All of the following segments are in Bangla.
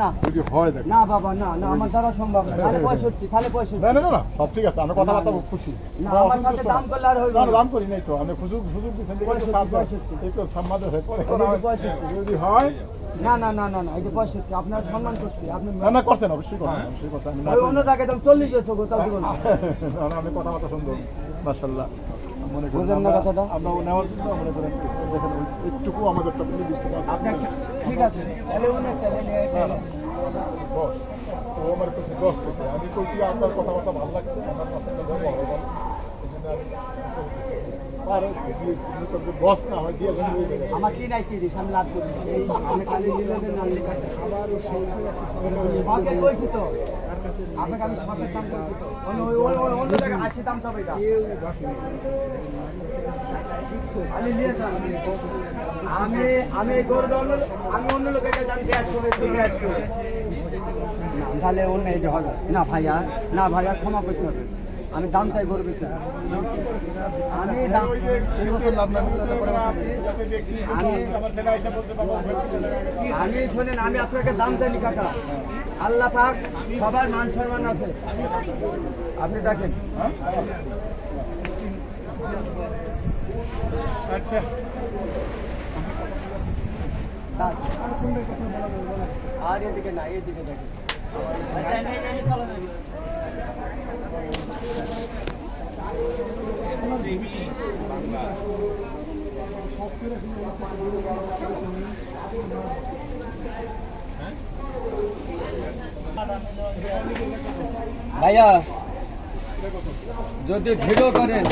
না যদি হয় না বাবা না না আমার দ্বারা সম্ভব না তাহলে পঁয়ষট্টি তাহলে পঁয়ষট্টি না না না, না সব ঠিক আছে আমরা কথাবার্তা খুশি না, আমরা আমার সাথে দাম করলে আর হইবে না, না, না। দাম করি নাই তো দেখে হয়ে এই হয়। পঁয়ষট্টি। যদি হয় না না না না না এই যে পঁয়ষট্টি আপনার সম্মান করছি আপনি না না করছেন অবশ্যই করছেন অবশ্যই করছেন আমি না অন্য জায়গায় না না, না, আমি কথাবার্তা সুন্দর মনে করেন আমরা- কথাটা? আমরা ও নেওয়ার জন্য মনে করেন দেখেন একটুকু আমাদের আপনার সা- ঠিক আছে। দশ। ও আমার কাছে দশ আমি কইছি আপনার কথাবার্তা ভালো লাগছে আমার পছন্দ হবে ভগবান। এই জন্য আমি আমি লাভ করি আমি অন্য ওই- ওই- ওই- অন্য জায়গায় আশি দাম তবে এটা। আমি আমি আমি এই গরুটা অন্য আমি অন্য লোকের তাহলে অন্য এই যে হবে। না ভাইয়া না ভাইয়া ক্ষমা করতে হবে। আমি দাম চাই গরু বেশি। আমি এই বছর লাভ আমি- শোনেন, আমি আপনাকে দাম জানি কাকা। আল্লাহ পাক সবার মান সম্মান আছে। আপনি দেখেন। আর এদিকে না, এদিকে দেখেন। ভাইয়া, যদি ভিডিও করেন,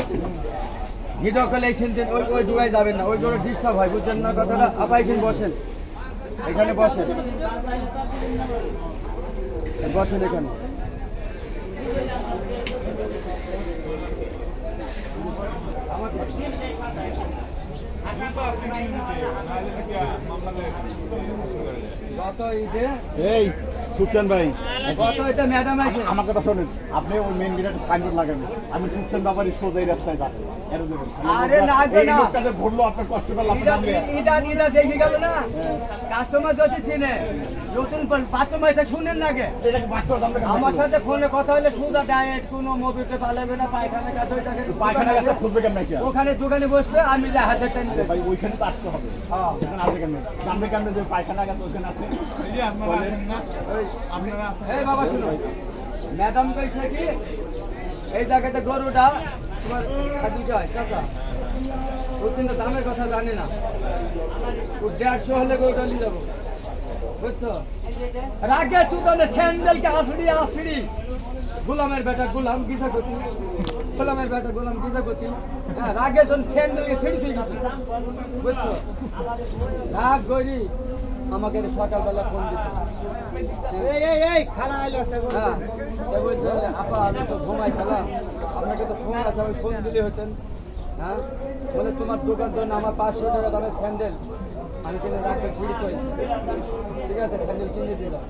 ভিডিও এইখান থেকে ওই ওই ডুবাই যাবেন না, ওই জন্য ডিস্টার্ব হয়, বুঝছেন না কথাটা? আপা এখানে বসেন। এখানে বসেন। বসেন এখানে। গত ঈদে এই। সুখচান ভাই আমার কথা শোনেন আপনি ওই মেন গেটে সাইনবোর্ড লাগান। আমি সুখচান বাবারই সোজা এই রাস্তায় যান এর জন্য। আরে না, এই লোকটা যে ভরলো আপনার কষ্ট পেলাম এটা এটা এটা দেখে গেল না? কাস্টমার যদি চিনে নতুন বাথরুম আছে শুনেন না গে এটাকে বাস্তব দাম আমার সাথে ফোনে কথা হলে ডায়েট কোনো পালাবে না পায়খানা ওই পায়খানা কেমন ওখানে দোকানে বসবে আমি যা হাজার টাকা ভাই ওইখানে তো আসতে হবে। হ্যাঁ। এখানে আসবে কেমন? কেমনে কেমনে যে পায়খানা গাছ ওইখানে আছে এই ম্যাডাম কইছে কি, এই জায়গাতে গরুটা তোমার খাদিতে হয় চাচা। ও কিন্তু দামের কথা জানে না। ও দেড়শো হলে গরুটা নিয়ে যাব। বুঝছ? রাগে আসড়ি আসড়ি গোলামের বেটা গোলাম গিজা গতি গোলামের বেটা গোলাম হ্যাঁ রাগে জন বুঝছ? রাগ গরি আমাকে সকালবেলা ফোন দিচ্ছে হ্যাঁ আপা আমি তো ঘুমাই ঘুমাইছিলাম আপনাকে তো ফোন আছে আমি ফোন দিলে হতেন হ্যাঁ বলে তোমার দোকান তো আমার পাঁচশো টাকা দামের স্যান্ডেল। আমি কিনে রাখতে করেছি। ঠিক আছে স্যান্ডেল কিনে দিলাম